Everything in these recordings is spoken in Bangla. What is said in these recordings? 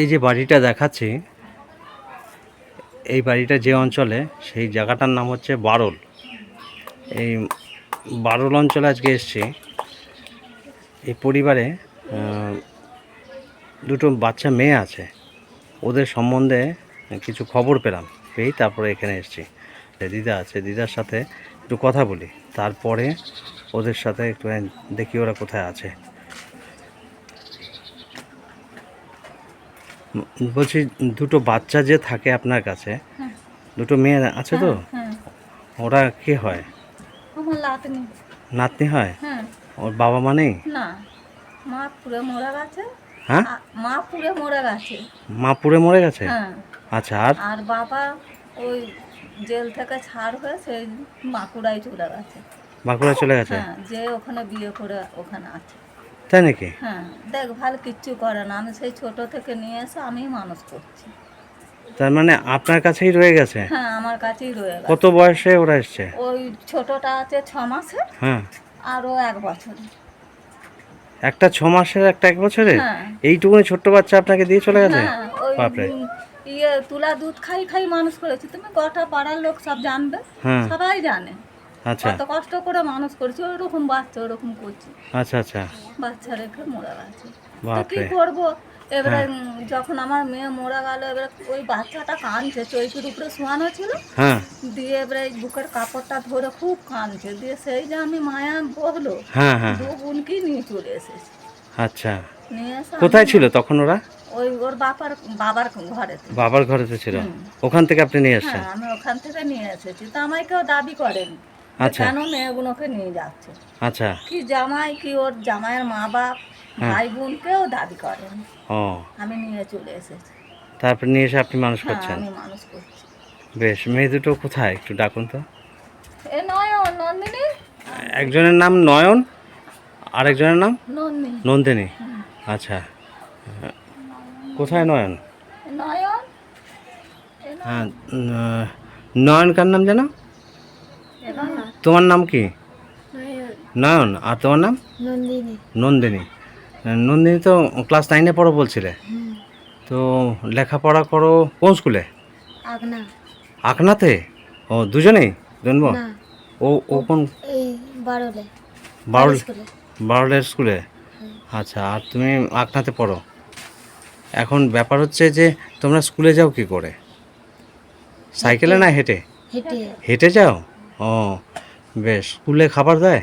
এই যে বাড়িটা দেখাচ্ছি, এই বাড়িটা যে অঞ্চলে, সেই জায়গাটার নাম হচ্ছে বারল। এই বারল অঞ্চলে আজকে এসছি। এই পরিবারে দুটো বাচ্চা মেয়ে আছে। ওদের সম্বন্ধে কিছু খবর পেলাম, পেয়েই তারপরে এখানে এসেছি। দিদা আছে, দিদার সাথে একটু কথা বলি। তারপরে ওদের সাথে একটু দেখি ওরা কোথায় আছে। বলছি দুটো বাচ্চা যে থাকে আপনার কাছে দুটো মেয়ে আছে তো? হ্যাঁ ওরা কে হয়? নাতনি। হয়? হ্যাঁ। ওর বাবা মা নেই? মা পুরে মরে গেছে হ্যাঁ? মা পুরে মরে গেছে মা মরে গেছে? হ্যাঁ। আচ্ছা আর? আর বাবা ওই জেল থেকে ছাড় হয়ে সেই বাঁকুড়ায় চলে গেছে। বাঁকুড়া চলে গেছে? হ্যাঁ যে ওখানে বিয়ে করে ওখানে আছে। তাই নাকি? হ্যাঁ দেখভাল কিচ্ছু করে না। আমি সেই ছোট থেকে নিয়ে এসে আমি মানুষ করছি। তার মানে আপনার কাছেই রয়ে গেছে? হ্যাঁ আমার কাছেই রয়ে গেছে। কত বয়সে ওরা এসছে? ওই ছোটটা আছে ছ মাসের হ্যাঁ। আরও এক বছরের একটা ছ মাসের একটা এক বছরের? হ্যাঁ। এইটুকুনি ছোট্ট বাচ্চা আপনাকে দিয়ে চলে গেছে? হ্যাঁ বাপরে। ইয়ে তুলা দুধ খাই খাই মানুষ করেছি। তুমি গোটা পাড়ার লোক সব জানবে। হ্যাঁ। সবাই জানে। আচ্ছা। কত কষ্ট করে মানুষ করেছি ওরকম বাচ্চা ওরকম করছি। আচ্ছা আচ্ছা। বাচ্চা রেখে মরে গেছে। তো কি করব? এবারে যখন আমার মেয়ে গেল এবারে ওই বাচ্চাটা কাঁদছে উপরে শোয়ানো ছিল। হ্যাঁ। দিয়ে এবারে বুকের কাপড়টা ধরে খুব কাঁদছে। দিয়ে সেই যে আমি মায়া বহলো হ্যাঁ হ্যাঁ। দু বোনকেই নিয়ে চলে এসেছি। আচ্ছা। কোথায় ছিল তখন ওরা? ওই ওর বাবার বাবার ঘরে বাবার ঘরেতে ছিল? ওখান থেকে আপনি নিয়ে এসছেন? হ্যাঁ আমি ওখান থেকে নিয়ে এসেছি। তো আমায় কেউ দাবি করেনি। আচ্ছা। কেন মেয়েগুলোকে নিয়ে যাচ্ছে? আচ্ছা। কি জামাই কি ওর জামাইয়ের মা বাপ হ্যাঁ। ভাই বোন কেউ দাবি করেনি। ও। আমি নিয়ে চলে এসেছি। তারপর নিয়ে এসে আপনি মানুষ হ্যাঁ করছেন? আমি মানুষ করছি। বেশ মেয়ে দুটো কোথায়? একটু ডাকুন তো। এ নয় ও নন্দিনী? একজনের নাম নয়ন আরেকজনের নাম? নন্দিনী। নন্দিনী। আচ্ছা। কোথায় নয়ন? নয়ন? হ্যাঁ নয়ন কার নাম জানো নয়ন। তোমার নাম কি? নয়ন। আর তোমার নাম? নন্দিনী। নন্দিনী। তো ক্লাস নাইনে পড়ো বলছিলে। তো লেখাপড়া করো কোন স্কুলে আকনাতে ও দুজনেই জন্ম? ও ও কোন? বারোলে। বারোল বারোলের স্কুলে আচ্ছা আর তুমি আকনাতে পড়ো? এখন ব্যাপার হচ্ছে যে তোমরা স্কুলে যাও কি করে? সাইকেলে না হেঁটে। হেঁটে যাও? ও বেশ। স্কুলে খাবার দেয়?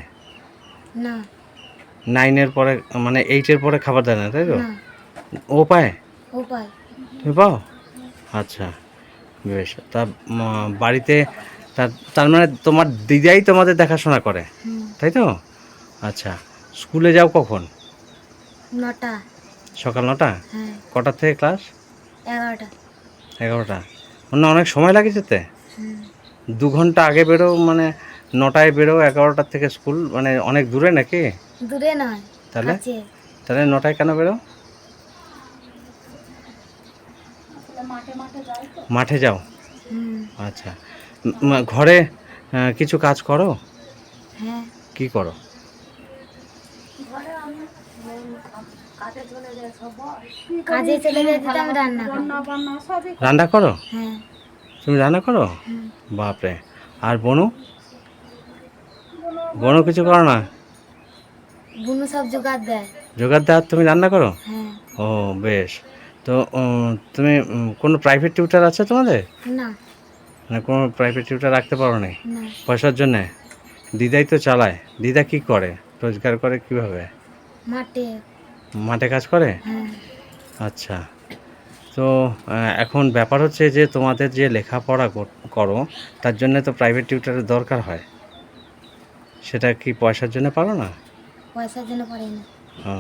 না। নাইনের পরে মানে এইটের পরে খাবার দেয় না তাই তো? ও পায়? উপায় তুমি পাও? আচ্ছা বেশ। তা বাড়িতে তার মানে তোমার দিদাই তোমাদের দেখাশোনা করে তাই তো? আচ্ছা স্কুলে যাও কখন? নটা। সকাল নটা? হ্যাঁ। কটার থেকে ক্লাস? এগারোটা। এগারোটা। মানে অনেক সময় লাগে যেতে? দু ঘণ্টা আগে বেরো মানে নটায় বেরো এগারোটার থেকে স্কুল মানে অনেক দূরে নাকি? দূরে নয় তাহলে? তাহলে নটায় কেন বেরো? মাঠে যাও। আচ্ছা। ঘরে কিছু কাজ করো? হ্যাঁ। কি করো? কাজে চলে রান্না রান্না করো? হ্যাঁ। তুমি রান্না করো? বাপরে। আর বনু? বনু কিছু করো না? বুনু সব জোগাড় দেয়। জোগাড় দেওয়ার তুমি রান্না করো? হ্যাঁ। ও বেশ। তো তুমি কোনো প্রাইভেট টিউটার আছে তোমাদের? না। মানে কোনো প্রাইভেট টিউটার রাখতে পারো না? না। পয়সার জন্যে? দিদাই তো চালায়। দিদা কি করে? রোজগার করে কীভাবে? মাঠে। মাঠে কাজ করে? হ্যাঁ। আচ্ছা। তো এখন ব্যাপার হচ্ছে যে তোমাদের যে লেখাপড়া করো তার জন্য তো প্রাইভেট টিউটারের দরকার হয়। সেটা কি পয়সার জন্য পারো না? পয়সার জন্য পারি না ও,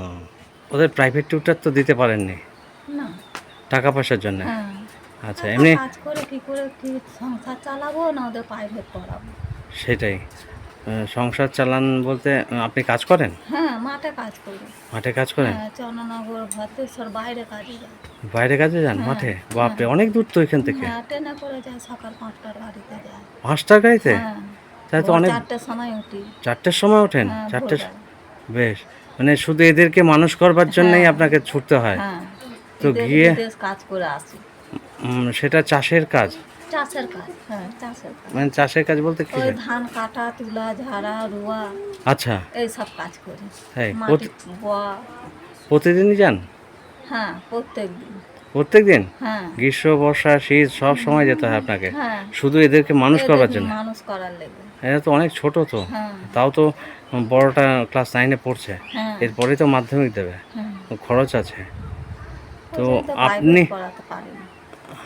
ওদের প্রাইভেট টিউটার তো দিতে পারেননি? না। টাকা পয়সার জন্য? হ্যাঁ। আচ্ছা এমনি কাজ করে কি করে কি সংসার চালাবো না ওদের প্রাইভেট পড়াবো সেটাই। সংসার চালান বলতে আপনি কাজ করেন? হ্যাঁ মাঠে কাজ করি। মাঠে কাজ করেন? হ্যাঁ চন্দ্রনগর ভদ্রেশ্বর বাইরে কাজে যায় বাইরে কাজে যান? হ্যাঁ, মাঠে? বাপরে অনেক দূর তো এখান থেকে। হ্যাঁ ট্রেনে করে যায় সকাল পাঁচটার গাড়িতে যায় পাঁচটার গাড়িতে? হ্যাঁ। তাহলে তো অনেক চারটের সময় উঠি। চারটের সময় ওঠেন? হ্যাঁ চারটে। বেশ। মানে শুধু এদেরকে মানুষ করবার জন্যই হ্যাঁ। আপনাকে ছুটতে হয়? হ্যাঁ। তো গিয়ে- কাজ করে আসি। সেটা চাষের কাজ? চাষের কাজ হ্যাঁ চাষের কাজ। মানে চাষের কাজ বলতে কি? ধান কাটা তুলা ঝাড়া রোয়া আচ্ছা। এই সব কাজ করি। বোয়া। প্রতিদিনই যান? হ্যাঁ প্রত্যেক দিন প্রত্যেক দিন হ্যাঁ। গ্রীষ্ম বর্ষা শীত সব সময় যেতে হয় আপনাকে। হ্যাঁ। শুধু এদেরকে মানুষ করার জন্য। মানুষ করার লেগে। এরা তো অনেক ছোট তো। হ্যাঁ। তাও তো বড়টা ক্লাস নাইনে পড়ছে। এরপরেই তো মাধ্যমিক দেবে। খরচ আছে। তো আপনি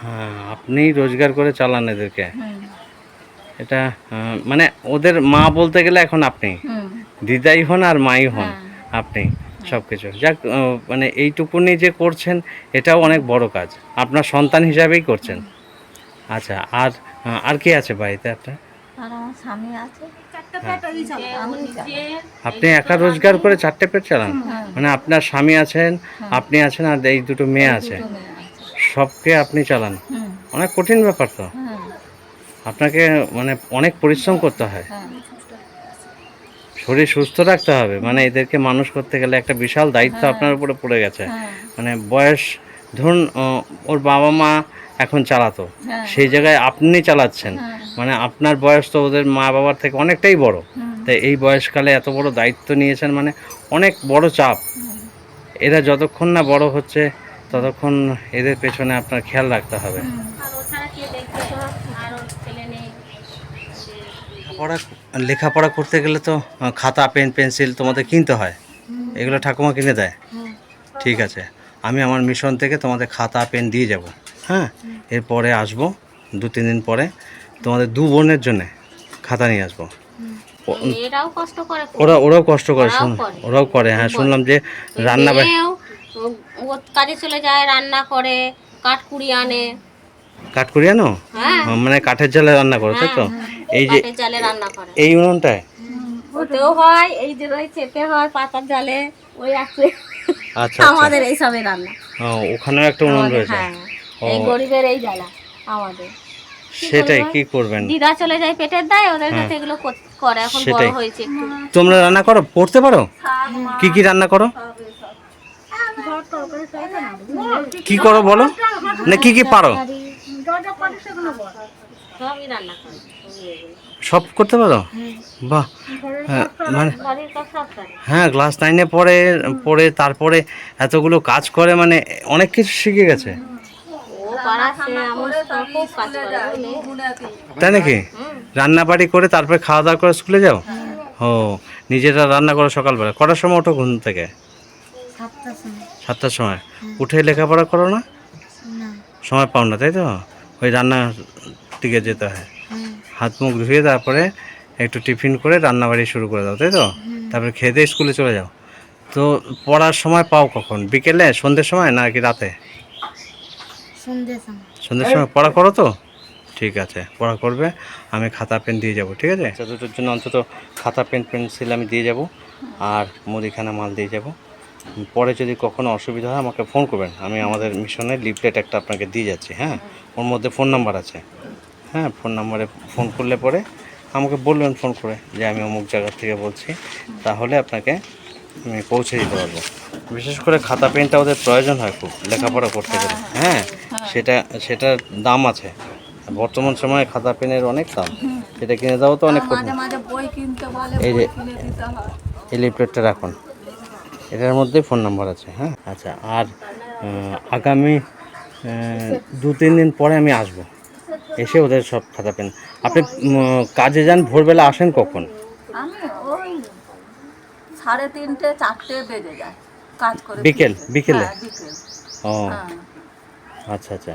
হ্যাঁ আপনি রোজগার করে চালান এদেরকে। এটা মানে ওদের মা বলতে গেলে এখন আপনি। দিদাই হন আর মাই হন। আপনি। সব কিছু যাক মানে এইটুকুনি যে করছেন এটাও অনেক বড় কাজ। আপনার সন্তান হিসাবেই করছেন। আচ্ছা আর আর কে আছে বাড়িতে আপনার? আর আমার স্বামী আছে। আমি চালাই। আপনি একা রোজগার করে চারটে পেট চালান? হ্যাঁ। মানে আপনার স্বামী আছেন আপনি আছেন আর এই দুটো মেয়ে আছে। সবকে আপনি চালান? অনেক কঠিন ব্যাপার তো। হ্যাঁ। আপনাকে মানে অনেক পরিশ্রম করতে হয়। হ্যাঁ। শরীর সুস্থ রাখতে হবে। মানে এদেরকে মানুষ করতে গেলে একটা বিশাল দায়িত্ব আপনার উপরে পড়ে গেছে। হ্যাঁ। মানে বয়স ধরুন ওর বাবা মা এখন চালাতো। হ্যাঁ। সেই জায়গায় আপনি চালাচ্ছেন। হ্যাঁ। মানে আপনার বয়স তো ওদের মা বাবার থেকে অনেকটাই বড়। তাই এই বয়সকালে এত বড় দায়িত্ব নিয়েছেন মানে অনেক বড় চাপ। এরা যতক্ষণ না বড় হচ্ছে ততক্ষণ এদের পেছনে আপনার খেয়াল রাখতে হবে। লেখাপড়া লেখাপড়া করতে গেলে তো খাতা পেন পেন্সিল তোমাদের কিনতে হয়। এগুলো ঠাকুমা কিনে দেয়। ঠিক আছে। আমি আমার মিশন থেকে তোমাদের খাতা পেন দিয়ে যাব। হ্যাঁ? এরপরে আসব দু তিন দিন পরে তোমাদের দু বোনের জন্য খাতা নিয়ে আসব। ওরা ওরাও কষ্ট করে ওরাও শুন করে। ওরাও করে। হ্যাঁ শুনলাম যে রান্না কাজে চলে যায় রান্না করে কাঠ কুড়ি আনে। কাঠ করি আনো? হ্যাঁ। মানে কাঠের জালে রান্না করো তাই তো? এই যে জালে রান্না করে। এই উনুনটায়? ওতেও হয় এই যে এতে হয় পাতার জালে ওই আছে। আচ্ছা আচ্ছা। আমাদের এই সবে রান্না ওখানেও একটা উনুন রয়েছে? হ্যাঁ এই গরিবের এই জ্বালা আমাদের। সেটাই কি করবেন? দিদা চলে যায় পেটের দায় ওদের কাছে এগুলো করে এখন বড় হয়েছে একটু। তোমরা রান্না করো? পড়তে পারো? কি কি রান্না করো? কি করো বলো? না কি কি পারো? সব করতে পারো? বাহ। হ্যাঁ, মানে হ্যাঁ ক্লাস নাইনে পড়ে পড়ে তারপরে এতগুলো কাজ করে মানে অনেক কিছু শিখে গেছে? তাই নাকি? রান্না বাড়ি করে তারপরে খাওয়া দাওয়া করে স্কুলে যাও? ও নিজেরা রান্না করো সকালবেলা। কটার সময় ওঠো ঘুম থেকে? সাতটার সময়। উঠে লেখাপড়া করো না? না। সময় পাও না তাই তো? ওই রান্নার দিকে যেতে হয়। হাত মুখ ধুয়ে তারপরে একটু টিফিন করে রান্না বাড়ি শুরু করে দাও তাই তো? তারপরে খেয়ে দিয়ে স্কুলে চলে যাও। তো পড়ার সময় পাও কখন? বিকেলে সন্ধ্যের সময় নাকি রাতে? সন্ধ্যের সময় পড়া করো তো? ঠিক আছে পড়া করবে আমি খাতা পেন দিয়ে যাব ঠিক আছে? আচ্ছা দুটোর জন্য অন্তত খাতা পেন পেন্সিল আমি দিয়ে যাব আর মুদিখানা মাল দিয়ে যাব। পরে যদি কখনো অসুবিধা হয় আমাকে ফোন করবেন। আমি আমাদের মিশনের লিফলেট একটা আপনাকে দিয়ে যাচ্ছি হ্যাঁ? ওর মধ্যে ফোন নাম্বার আছে। হ্যাঁ ফোন নাম্বারে ফোন করলে পরে আমাকে বলবেন ফোন করে যে আমি অমুক জায়গা থেকে বলছি। তাহলে আপনাকে আমি পৌঁছে দিতে পারব। বিশেষ করে খাতা পেনটা ওদের প্রয়োজন হয় খুব লেখাপড়া করতে গেলে। হ্যাঁ সেটা সেটার দাম আছে। বর্তমান সময়ে খাতা পেনের অনেক দাম। সেটা কিনে দেওয়া তো অনেক এই যে- হয়। এই লিফলেটটা রাখুন। এটার মধ্যে ফোন নাম্বার আছে হ্যাঁ? আচ্ছা আর আগামী দু তিন দিন পরে আমি আসব। এসে ওদের সব খাতা পেন। আপনি কাজে যান ভোরবেলা আসেন কখন? আমি ওই সাড়ে তিনটে চারটে বেজে যায়। কাজ করে বিকেল বিকেলে? হ্যাঁ, ও হ্যাঁ। আচ্ছা আচ্ছা।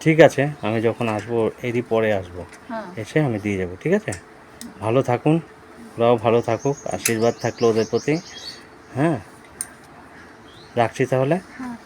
ঠিক আছে আমি যখন আসব এরই পরে আসব। হ্যাঁ। এসে আমি দিয়ে যাব ঠিক আছে? ভালো থাকুন ওরাও ভালো থাকুক আশীর্বাদ থাকল ওদের প্রতি হ্যাঁ? রাখছি তাহলে? হ্যাঁ।